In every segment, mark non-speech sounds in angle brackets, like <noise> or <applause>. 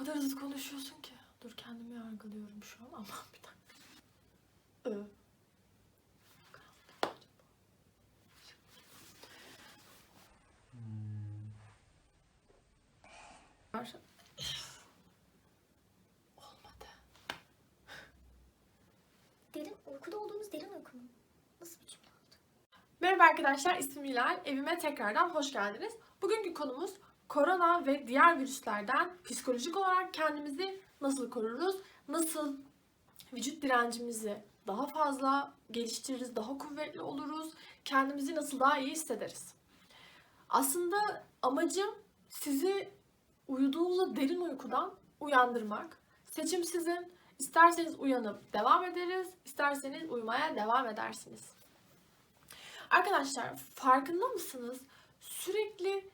kadar hızlı konuşuyorsun ki. Dur kendimi yargılıyorum şu an. <laughs> Aman bir dakika. Ö. Olmadı. Derin uykuda olduğumuz derin uyku mu? Nasıl bir cümle oldu? Merhaba arkadaşlar, ismim Hilal. Evime tekrardan hoş geldiniz. Bugünkü konumuz korona ve diğer virüslerden psikolojik olarak kendimizi nasıl koruruz? Nasıl vücut direncimizi daha fazla geliştiririz, daha kuvvetli oluruz? Kendimizi nasıl daha iyi hissederiz? Aslında amacım sizi uyuduğunuzda derin uykudan uyandırmak. Seçim sizin. İsterseniz uyanıp devam ederiz, isterseniz uyumaya devam edersiniz. Arkadaşlar farkında mısınız? Sürekli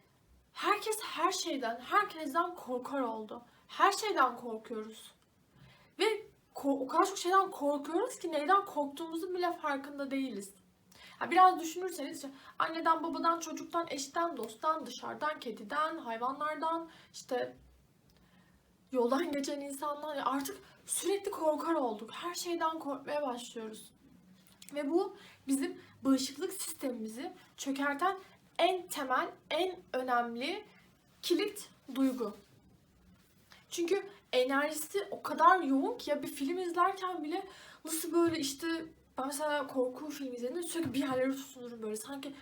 herkes her şeyden, herkesten korkar oldu. Her şeyden korkuyoruz. Ve o kadar çok şeyden korkuyoruz ki neyden korktuğumuzun bile farkında değiliz. Ya biraz düşünürseniz işte anneden, babadan, çocuktan, eşten, dosttan, dışarıdan, kediden, hayvanlardan, işte yoldan geçen insanlar artık sürekli korkar olduk. Her şeyden korkmaya başlıyoruz. Ve bu bizim bağışıklık sistemimizi çökerten en temel, en önemli kilit duygu. Çünkü enerjisi o kadar yoğun ki ya bir film izlerken bile nasıl böyle işte ben mesela korku filmi izlediğimde sürekli bir yerlere tutunurum böyle sanki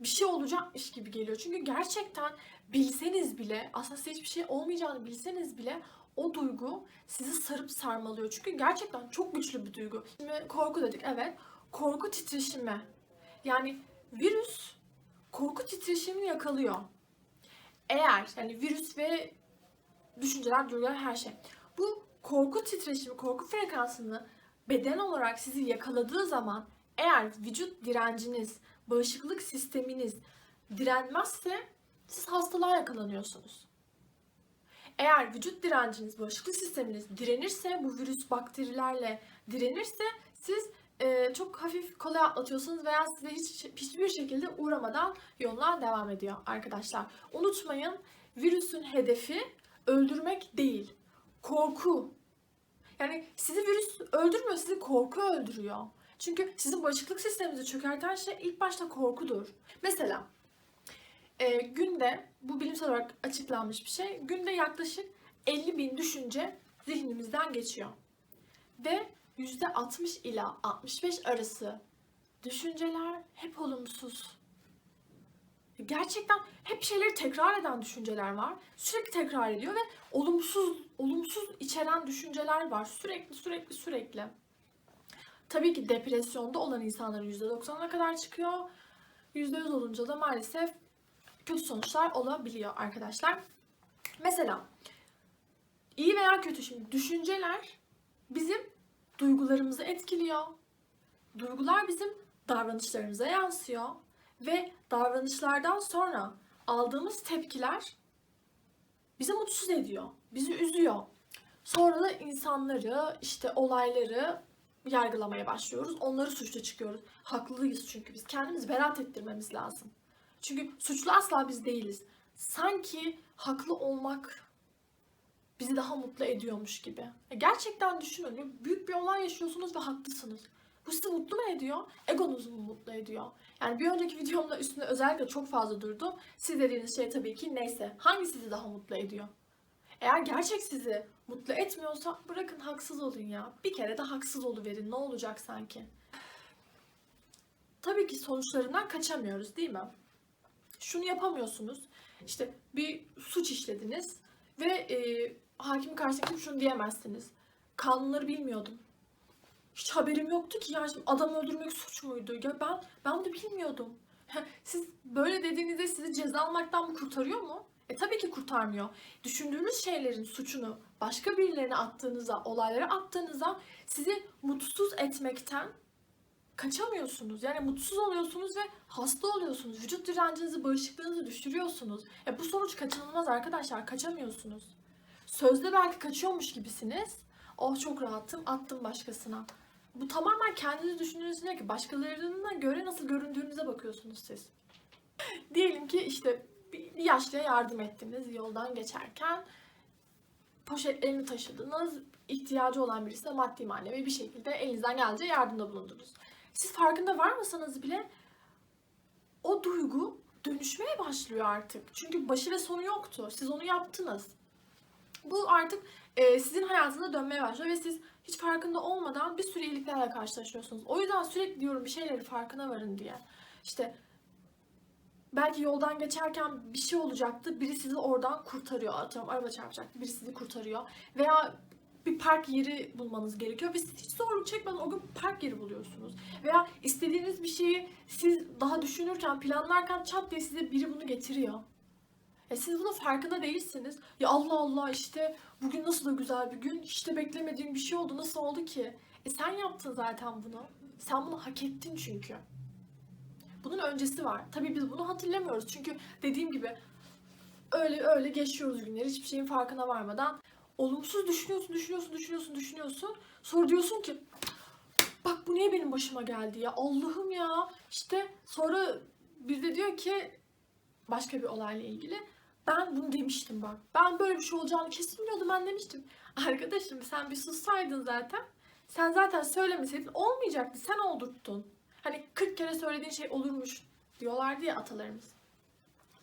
bir şey olacakmış gibi geliyor. Çünkü gerçekten bilseniz bile aslında size hiçbir şey olmayacağını bilseniz bile o duygu sizi sarıp sarmalıyor. Çünkü gerçekten çok güçlü bir duygu. Şimdi korku dedik evet. Korku titreşimi. Yani virüs korku titreşimini yakalıyor. Eğer yani virüs ve düşünceler, duygular her şey. Bu korku titreşimi, korku frekansını beden olarak sizi yakaladığı zaman eğer vücut direnciniz, bağışıklık sisteminiz direnmezse siz hastalığa yakalanıyorsunuz. Eğer vücut direnciniz, bağışıklık sisteminiz direnirse, bu virüs bakterilerle direnirse siz e, çok hafif kolay atlatıyorsunuz veya size hiç hiçbir şekilde uğramadan yoluna devam ediyor arkadaşlar. Unutmayın virüsün hedefi öldürmek değil, korku. Yani sizi virüs öldürmüyor, sizi korku öldürüyor. Çünkü sizin bağışıklık sisteminizi çökerten şey ilk başta korkudur. Mesela e, günde, bu bilimsel olarak açıklanmış bir şey, günde yaklaşık 50 bin düşünce zihnimizden geçiyor. Ve %60 ila 65 arası düşünceler hep olumsuz. Gerçekten hep şeyleri tekrar eden düşünceler var. Sürekli tekrar ediyor ve olumsuz olumsuz içeren düşünceler var. Sürekli sürekli sürekli. Tabii ki depresyonda olan insanların %90'a kadar çıkıyor. %100 olunca da maalesef kötü sonuçlar olabiliyor arkadaşlar. Mesela iyi veya kötü şimdi düşünceler bizim duygularımızı etkiliyor. Duygular bizim davranışlarımıza yansıyor ve davranışlardan sonra aldığımız tepkiler bizi mutsuz ediyor, bizi üzüyor. Sonra da insanları, işte olayları yargılamaya başlıyoruz. Onları suçlu çıkıyoruz. Haklıyız çünkü biz kendimizi beraat ettirmemiz lazım. Çünkü suçlu asla biz değiliz. Sanki haklı olmak bizi daha mutlu ediyormuş gibi. Gerçekten düşünün. Büyük bir olay yaşıyorsunuz ve haklısınız. Bu sizi mutlu mu ediyor? Egonuzu mu mutlu ediyor? Yani bir önceki videomda üstünde özellikle çok fazla durdum. Siz dediğiniz şey tabii ki neyse. Hangi sizi daha mutlu ediyor? Eğer gerçek sizi mutlu etmiyorsa bırakın haksız olun ya. Bir kere de haksız oluverin. Ne olacak sanki? Tabii ki sonuçlarından kaçamıyoruz değil mi? Şunu yapamıyorsunuz. İşte bir suç işlediniz ve e, hakim karşısında gidip şunu diyemezsiniz. Kanunları bilmiyordum. Hiç haberim yoktu ki ya şimdi adam öldürmek suç muydu? Ya ben ben bunu bilmiyordum. Siz böyle dediğinizde sizi ceza almaktan mı kurtarıyor mu? E tabii ki kurtarmıyor. Düşündüğünüz şeylerin suçunu başka birilerine attığınızda, olaylara attığınızda sizi mutsuz etmekten kaçamıyorsunuz. Yani mutsuz oluyorsunuz ve hasta oluyorsunuz. Vücut direncinizi, bağışıklığınızı düşürüyorsunuz. E bu sonuç kaçınılmaz arkadaşlar. Kaçamıyorsunuz. Sözde belki kaçıyormuş gibisiniz. Oh çok rahatım, attım başkasına. Bu tamamen kendinizi düşündüğünüz değil ki başkalarına göre nasıl göründüğünüze bakıyorsunuz siz. <laughs> Diyelim ki işte bir yaşlıya yardım ettiniz yoldan geçerken. poşetlerini taşıdınız. ihtiyacı olan birisine maddi manevi bir şekilde elinizden gelince yardımda bulundunuz. Siz farkında varmasanız bile o duygu dönüşmeye başlıyor artık. Çünkü başı ve sonu yoktu. Siz onu yaptınız. Bu artık e, sizin hayatınıza dönmeye başlıyor ve siz hiç farkında olmadan bir sürü iyiliklerle karşılaşıyorsunuz. O yüzden sürekli diyorum bir şeyleri farkına varın diye. İşte belki yoldan geçerken bir şey olacaktı. Biri sizi oradan kurtarıyor. Atıyorum araba çarpacaktı. Biri sizi kurtarıyor. Veya bir park yeri bulmanız gerekiyor ve siz hiç zorluk çekmeden o gün park yeri buluyorsunuz. Veya istediğiniz bir şeyi siz daha düşünürken, planlarken çat diye size biri bunu getiriyor. E siz bunun farkında değilsiniz. Ya Allah Allah işte bugün nasıl da güzel bir gün. İşte beklemediğim bir şey oldu. Nasıl oldu ki? E sen yaptın zaten bunu. Sen bunu hak ettin çünkü. Bunun öncesi var. Tabii biz bunu hatırlamıyoruz. Çünkü dediğim gibi öyle öyle geçiyoruz günleri hiçbir şeyin farkına varmadan. Olumsuz düşünüyorsun, düşünüyorsun, düşünüyorsun, düşünüyorsun. Sonra diyorsun ki bak bu niye benim başıma geldi ya Allah'ım ya. İşte sonra bir de diyor ki başka bir olayla ilgili ben bunu demiştim bak. Ben böyle bir şey olacağını kesin biliyordum ben demiştim. Arkadaşım sen bir sussaydın zaten. Sen zaten söylemeseydin olmayacaktı. Sen oldurttun. Hani 40 kere söylediğin şey olurmuş diyorlardı ya atalarımız.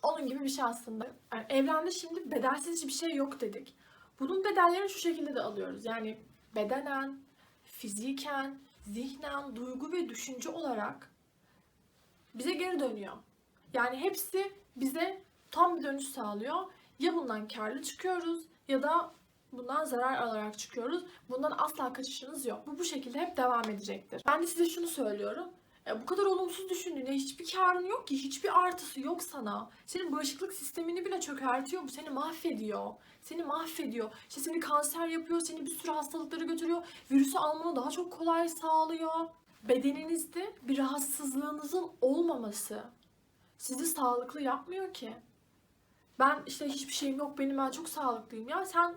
Onun gibi bir şey aslında. Yani evrende şimdi bedelsiz hiçbir şey yok dedik. Bunun bedellerini şu şekilde de alıyoruz. Yani bedenen, fiziken, zihnen, duygu ve düşünce olarak bize geri dönüyor. Yani hepsi bize tam bir dönüş sağlıyor. Ya bundan karlı çıkıyoruz ya da bundan zarar alarak çıkıyoruz. Bundan asla kaçışınız yok. Bu bu şekilde hep devam edecektir. Ben de size şunu söylüyorum. Ya bu kadar olumsuz düşündüğüne hiçbir karın yok ki, hiçbir artısı yok sana. Senin bağışıklık sistemini bile çökertiyor, bu seni mahvediyor. Seni mahvediyor. İşte seni kanser yapıyor, seni bir sürü hastalıklara götürüyor. Virüsü almanı daha çok kolay sağlıyor. Bedeninizde bir rahatsızlığınızın olmaması sizi sağlıklı yapmıyor ki. Ben işte hiçbir şeyim yok benim ben çok sağlıklıyım ya. Sen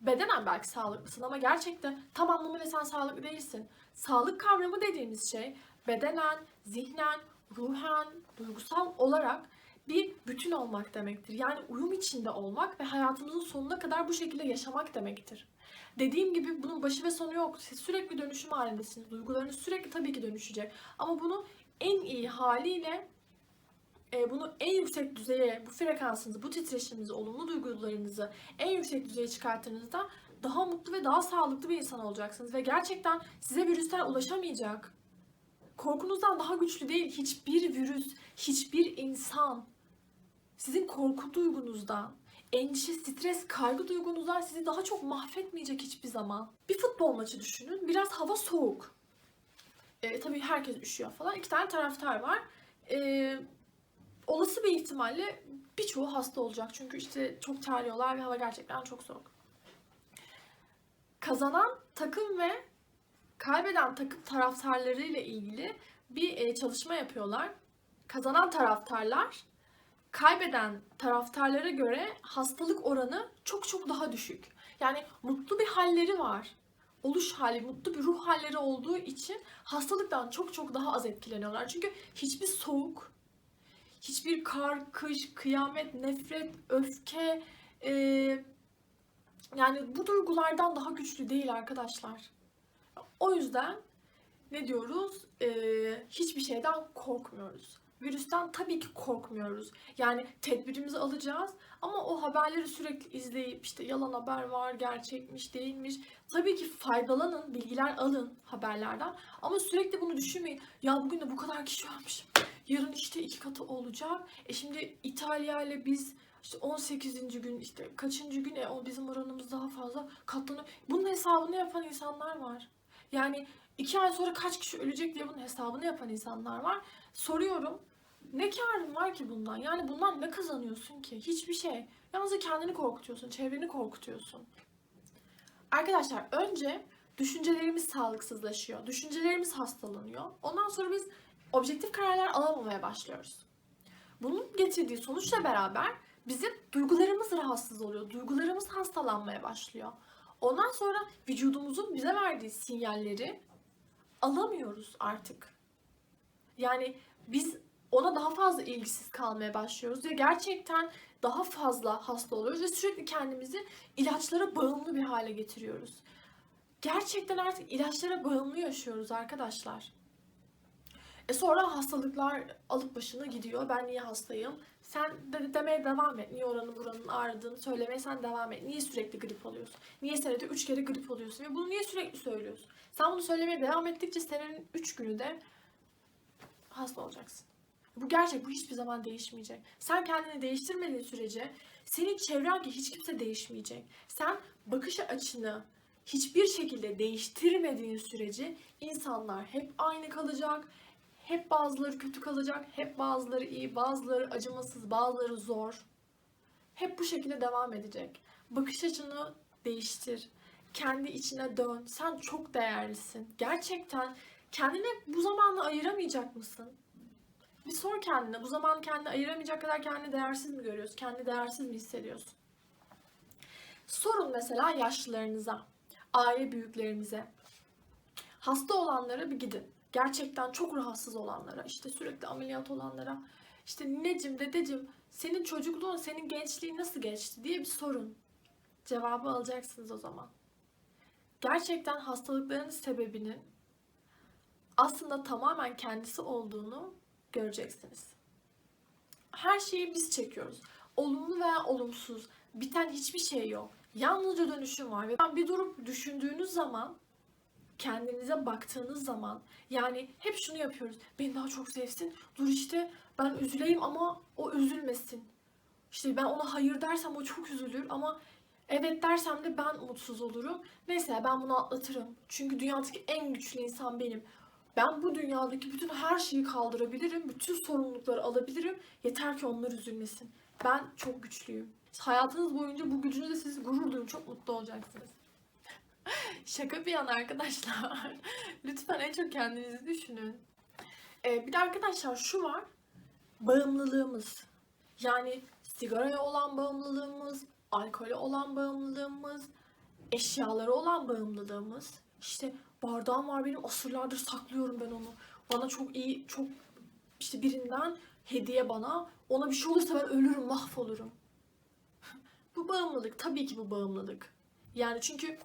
bedenen belki sağlıklısın ama gerçekten tam anlamıyla sen sağlıklı değilsin. Sağlık kavramı dediğimiz şey bedenen, zihnen, ruhen, duygusal olarak bir bütün olmak demektir. Yani uyum içinde olmak ve hayatımızın sonuna kadar bu şekilde yaşamak demektir. Dediğim gibi bunun başı ve sonu yok. Siz sürekli dönüşüm halindesiniz. Duygularınız sürekli tabii ki dönüşecek. Ama bunu en iyi haliyle e, bunu en yüksek düzeye, bu frekansınızı, bu titreşiminizi, olumlu duygularınızı en yüksek düzeye çıkarttığınızda daha mutlu ve daha sağlıklı bir insan olacaksınız. Ve gerçekten size virüsler ulaşamayacak. Korkunuzdan daha güçlü değil hiçbir virüs, hiçbir insan. Sizin korku duygunuzdan, endişe, stres, kaygı duygunuzdan sizi daha çok mahvetmeyecek hiçbir zaman. Bir futbol maçı düşünün. Biraz hava soğuk. E, tabii herkes üşüyor falan. İki tane taraftar var. E, olası bir ihtimalle birçoğu hasta olacak. Çünkü işte çok terliyorlar ve hava gerçekten çok soğuk. Kazanan takım ve kaybeden takım taraftarları ile ilgili bir e, çalışma yapıyorlar. Kazanan taraftarlar kaybeden taraftarlara göre hastalık oranı çok çok daha düşük. Yani mutlu bir halleri var. Oluş hali, mutlu bir ruh halleri olduğu için hastalıktan çok çok daha az etkileniyorlar. Çünkü hiçbir soğuk, hiçbir kar, kış, kıyamet, nefret, öfke e, yani bu duygulardan daha güçlü değil arkadaşlar. O yüzden ne diyoruz? E, hiçbir şeyden korkmuyoruz. Virüsten tabii ki korkmuyoruz. Yani tedbirimizi alacağız ama o haberleri sürekli izleyip işte yalan haber var, gerçekmiş, değilmiş. Tabii ki faydalanın, bilgiler alın haberlerden ama sürekli bunu düşünmeyin. Ya bugün de bu kadar kişi ölmüş. Yarın işte iki katı olacak. E şimdi İtalya ile biz işte 18. gün işte kaçıncı gün e, o bizim oranımız daha fazla katlanıyor. Bunun hesabını yapan insanlar var. Yani iki ay sonra kaç kişi ölecek diye bunun hesabını yapan insanlar var. Soruyorum ne karın var ki bundan? Yani bundan ne kazanıyorsun ki? Hiçbir şey. Yalnızca kendini korkutuyorsun, çevreni korkutuyorsun. Arkadaşlar önce düşüncelerimiz sağlıksızlaşıyor. Düşüncelerimiz hastalanıyor. Ondan sonra biz objektif kararlar alamamaya başlıyoruz. Bunun getirdiği sonuçla beraber bizim duygularımız rahatsız oluyor. Duygularımız hastalanmaya başlıyor. Ondan sonra vücudumuzun bize verdiği sinyalleri alamıyoruz artık. Yani biz ona daha fazla ilgisiz kalmaya başlıyoruz ve gerçekten daha fazla hasta oluyoruz ve sürekli kendimizi ilaçlara bağımlı bir hale getiriyoruz. Gerçekten artık ilaçlara bağımlı yaşıyoruz arkadaşlar. E sonra hastalıklar alıp başına gidiyor. Ben niye hastayım? Sen de demeye devam et. Niye oranın buranın ağrıdığını söylemeye sen devam et. Niye sürekli grip oluyorsun? Niye senede 3 kere grip oluyorsun? Ve bunu niye sürekli söylüyorsun? Sen bunu söylemeye devam ettikçe senenin 3 günü de hasta olacaksın. Bu gerçek, bu hiçbir zaman değişmeyecek. Sen kendini değiştirmediğin sürece senin çevren ki hiç kimse değişmeyecek. Sen bakış açını hiçbir şekilde değiştirmediğin sürece insanlar hep aynı kalacak. Hep bazıları kötü kalacak, hep bazıları iyi, bazıları acımasız, bazıları zor. Hep bu şekilde devam edecek. Bakış açını değiştir. Kendi içine dön. Sen çok değerlisin. Gerçekten kendine bu zamanla ayıramayacak mısın? Bir sor kendine. Bu zaman kendini ayıramayacak kadar kendini değersiz mi görüyorsun? Kendini değersiz mi hissediyorsun? Sorun mesela yaşlılarınıza, aile büyüklerimize. Hasta olanlara bir gidin. Gerçekten çok rahatsız olanlara, işte sürekli ameliyat olanlara, işte nineciğim, dedeciğim, senin çocukluğun, senin gençliğin nasıl geçti diye bir sorun. Cevabı alacaksınız o zaman. Gerçekten hastalıkların sebebinin aslında tamamen kendisi olduğunu göreceksiniz. Her şeyi biz çekiyoruz. Olumlu veya olumsuz, biten hiçbir şey yok. Yalnızca dönüşüm var ve bir durup düşündüğünüz zaman kendinize baktığınız zaman yani hep şunu yapıyoruz. Beni daha çok sevsin. Dur işte ben üzüleyim ama o üzülmesin. İşte ben ona hayır dersem o çok üzülür ama evet dersem de ben mutsuz olurum. Neyse ben bunu atlatırım. Çünkü dünyadaki en güçlü insan benim. Ben bu dünyadaki bütün her şeyi kaldırabilirim. Bütün sorumlulukları alabilirim. Yeter ki onlar üzülmesin. Ben çok güçlüyüm. Hayatınız boyunca bu gücünüzle siz gurur duyun. Çok mutlu olacaksınız. Şaka bir yana arkadaşlar. <laughs> Lütfen en çok kendinizi düşünün. Ee, bir de arkadaşlar şu var. Bağımlılığımız. Yani sigaraya olan bağımlılığımız, alkole olan bağımlılığımız, eşyalara olan bağımlılığımız. İşte bardağım var benim asırlardır saklıyorum ben onu. Bana çok iyi, çok işte birinden hediye bana. Ona bir şey olursa ben ölürüm, mahvolurum. <laughs> bu bağımlılık. Tabii ki bu bağımlılık. Yani çünkü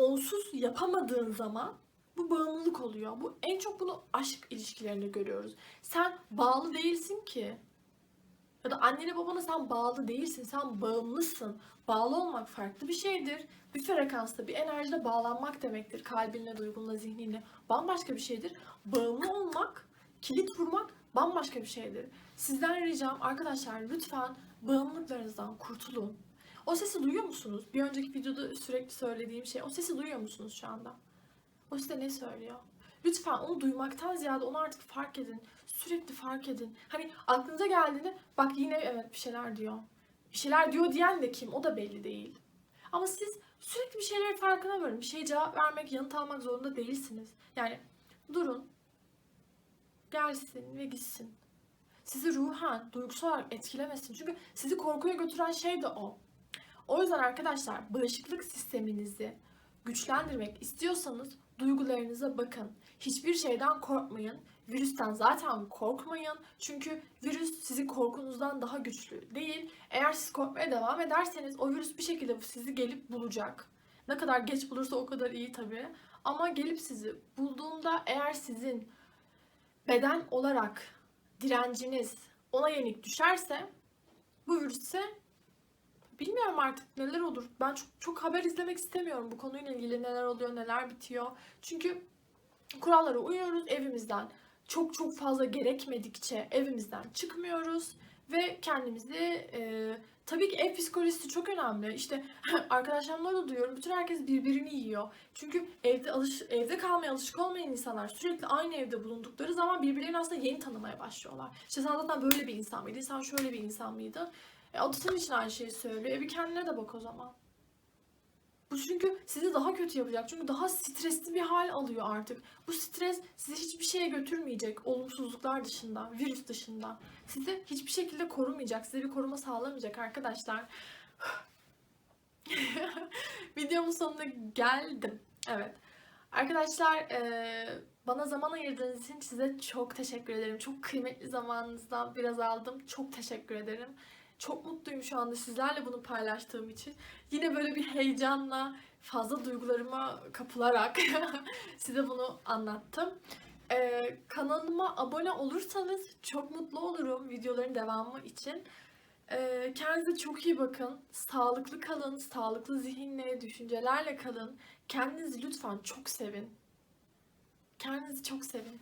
onsuz yapamadığın zaman bu bağımlılık oluyor. Bu en çok bunu aşk ilişkilerinde görüyoruz. Sen bağlı değilsin ki. Ya da annene babana sen bağlı değilsin. Sen bağımlısın. Bağlı olmak farklı bir şeydir. Bir frekansta, bir enerjide bağlanmak demektir. Kalbinle, duygunla, zihninle. Bambaşka bir şeydir. Bağımlı olmak, kilit vurmak bambaşka bir şeydir. Sizden ricam arkadaşlar lütfen bağımlılıklarınızdan kurtulun. O sesi duyuyor musunuz? Bir önceki videoda sürekli söylediğim şey. O sesi duyuyor musunuz şu anda? O size ne söylüyor? Lütfen onu duymaktan ziyade onu artık fark edin. Sürekli fark edin. Hani aklınıza geldiğinde bak yine evet bir şeyler diyor. Bir şeyler diyor diyen de kim? O da belli değil. Ama siz sürekli bir şeylerin farkına varın. Bir şeye cevap vermek, yanıt almak zorunda değilsiniz. Yani durun. Gelsin ve gitsin. Sizi ruhen, duygusal olarak etkilemesin. Çünkü sizi korkuya götüren şey de o. O yüzden arkadaşlar bağışıklık sisteminizi güçlendirmek istiyorsanız duygularınıza bakın. Hiçbir şeyden korkmayın. Virüsten zaten korkmayın. Çünkü virüs sizin korkunuzdan daha güçlü değil. Eğer siz korkmaya devam ederseniz o virüs bir şekilde sizi gelip bulacak. Ne kadar geç bulursa o kadar iyi tabii. Ama gelip sizi bulduğunda eğer sizin beden olarak direnciniz ona yenik düşerse bu virüse Bilmiyorum artık neler olur. Ben çok, çok haber izlemek istemiyorum bu konuyla ilgili neler oluyor, neler bitiyor. Çünkü kurallara uyuyoruz evimizden. Çok çok fazla gerekmedikçe evimizden çıkmıyoruz ve kendimizi e, tabii ki ev psikolojisi çok önemli. İşte <laughs> arkadaşlarımla da duyuyorum. Bütün herkes birbirini yiyor. Çünkü evde alış evde kalmaya alışık olmayan insanlar sürekli aynı evde bulundukları zaman birbirlerini aslında yeni tanımaya başlıyorlar. İşte sen zaten böyle bir insan mıydın? Sen şöyle bir insan mıydın? E, o da senin için aynı şeyi söylüyor. E bir kendine de bak o zaman. Bu çünkü sizi daha kötü yapacak. Çünkü daha stresli bir hal alıyor artık. Bu stres sizi hiçbir şeye götürmeyecek. Olumsuzluklar dışında, virüs dışında. Sizi hiçbir şekilde korumayacak. Size bir koruma sağlamayacak arkadaşlar. <laughs> Videomun sonuna geldim. Evet. Arkadaşlar e, Bana zaman ayırdığınız için size çok teşekkür ederim. Çok kıymetli zamanınızdan biraz aldım. Çok teşekkür ederim. Çok mutluyum şu anda sizlerle bunu paylaştığım için. Yine böyle bir heyecanla, fazla duygularıma kapılarak <laughs> size bunu anlattım. Ee, kanalıma abone olursanız çok mutlu olurum videoların devamı için. Ee, kendinize çok iyi bakın. Sağlıklı kalın. Sağlıklı zihinle, düşüncelerle kalın. Kendinizi lütfen çok sevin. Kendinizi çok sevin.